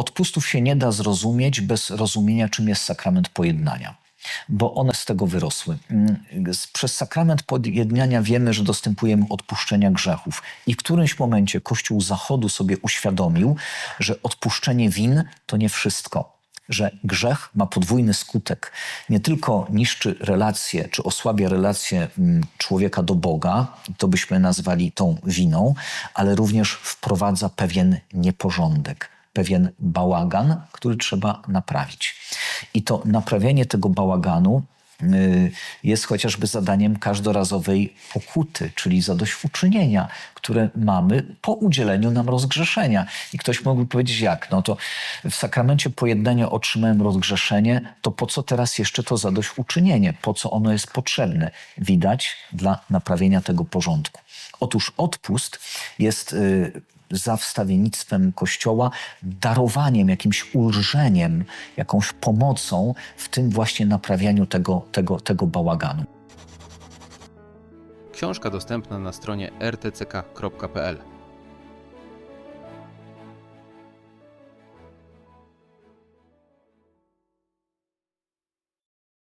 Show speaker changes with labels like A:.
A: Odpustów się nie da zrozumieć bez rozumienia, czym jest sakrament pojednania, bo one z tego wyrosły. Mm, Przez sakrament pojednania wiemy, że dostępujemy odpuszczenia grzechów, i w którymś momencie Kościół Zachodu sobie uświadomił, że odpuszczenie win to nie wszystko że grzech ma podwójny skutek. Nie tylko niszczy relacje, czy osłabia relacje mm, człowieka do Boga, to byśmy nazwali tą winą, ale również wprowadza pewien nieporządek, pewien bałagan, który trzeba naprawić. I to naprawianie tego bałaganu y, jest chociażby zadaniem każdorazowej pokuty, czyli zadośćuczynienia, które mamy po udzieleniu nam rozgrzeszenia. I ktoś mógłby powiedzieć, jak? No to w sakramencie pojednania otrzymałem rozgrzeszenie, to po co teraz jeszcze to zadośćuczynienie? Po co ono jest potrzebne? Widać dla naprawienia tego porządku. Otóż odpust jest y, za wstawiennictwem Kościoła darowaniem, jakimś ulżeniem, jakąś pomocą w tym właśnie naprawianiu tego, tego, tego bałaganu.
B: Książka dostępna na stronie rtck.pl.